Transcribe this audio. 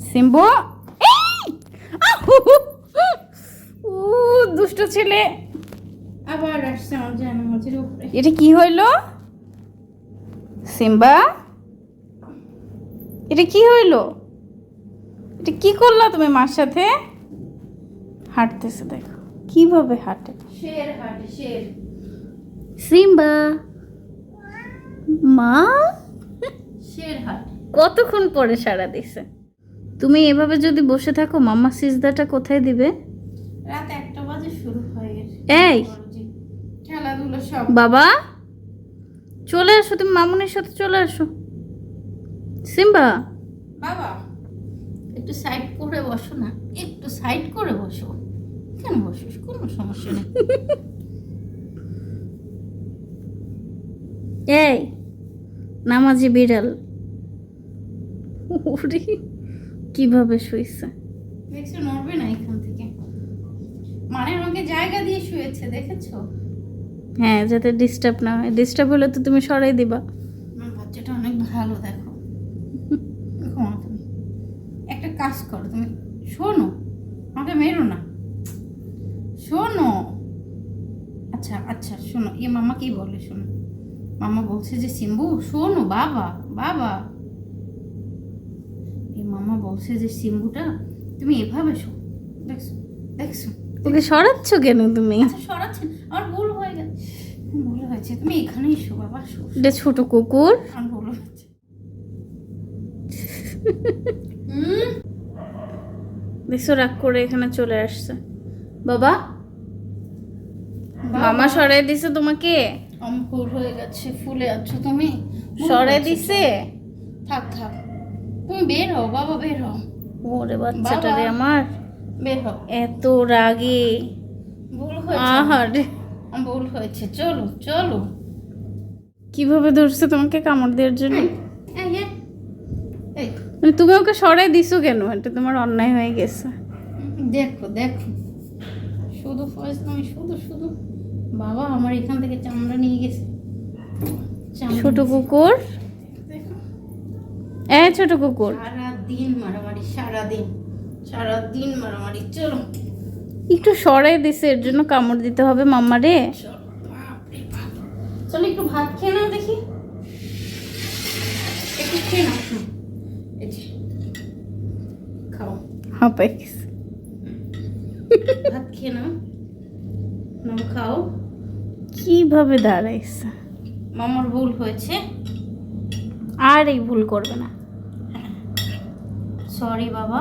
সিম্বু! উ দুষ্ট ছেলে। আবার আসছে আমার জানা উপরে। এটা কি হইল? সিম্বা? এটা কি হইল? এটা কি করলা তুমি মার সাথে? হাঁটতেছে দেখো। কীভাবে হাঁটে? শের হাটে শের। সিম্বা? মা? শের হাটে। কতক্ষণ পরে সাড়া দিছে? তুমি এভাবে যদি বসে থাকো মাম্মা সিজদাটা কোথায় দিবে? রাত একটা বাজে শুরু হয়ে গেছে। এই! খেলাধুলো সব। বাবা! চলে আসো তুমি মামুনের সাথে চলে আসো। সিম্বা! বাবা একটু সাইড করে বসো না। একটু সাইড করে বসো। কেন বসো কোনো সমস্যা নেই। এই নামাজি বিড়াল। ওরে, কীভাবে শুইছে? দেখছ নড়বে না এখান থেকে। মানে আমাকে জায়গা দিয়ে শুয়েছে দেখেছ? হ্যাঁ যাতে ডিস্টার্ব না হয়। ডিস্টার্ব হলে তো তুমি সরাই দিবা। বাচ্চাটা অনেক ভালো দেখো। ঘুমাও তুমি। একটা কাজ করো তুমি শোনো। আমাকে মেরো না। শোনো। আচ্ছা আচ্ছা শোনো। এ মামা কি বলে শোনো। মামা বলছে যে সিম্বু শোনো বাবা বাবা। মামা বলছে যে সিম্বুটা তুমি এভাবে শো দেখছ দেখছ। ওকে সরাচ্ছ কেন তুমি? আচ্ছা সরাচ্ছেন আমার ভুল হয়ে গেছে। ভুল হয়েছে। তুমি এখানেই শো বাবা শো। এটা ছোট কুকুর। আমার ভুল হয়েছে দেখছ রাগ করে এখানে চলে আসছে। বাবা মামা সরাই দিছে তোমাকে? আমার ভুল হয়ে গেছে ফুলে আছো তুমি। সরাই দিছে? থাক থাক। তুমি বের হও বাবা বের হও। ওরে বাচ্চাটা রে আমার বের হও। এত রাগে। ভুল হয়েছে। আহারে। ভুল হয়েছে। চলো চলো। কীভাবে ধরছে তোমাকে কামড় দেওয়ার জন্য? মানে তুমি ওকে সরাই দিছো কেন? এটা তোমার অন্যায় হয়ে গেছে। দেখো দেখো। শুধু ফয়েজ তুমি শুধু শুধু বাবা আমার এখান থেকে চামড়া নিয়ে গেছে। ছোট কুকুর। এ ছোট কুকুর। সারা দিন মারামারি সারা দিন সারা দিন মারামারি চলো। একটু সরাই দিছে এর জন্য কামড় দিতে হবে মাম্মা রে চলো একটু ভাত খেয়ে নাও দেখি। একটু খেয়ে নাও। এই খাও। হাঁপাই গেছে। ভাত খেয়ে নাও। নাও খাও। কীভাবে দাঁড়াইছে? মামার ভুল হয়েছে। আর এই ভুল করবে না। সরি বাবা।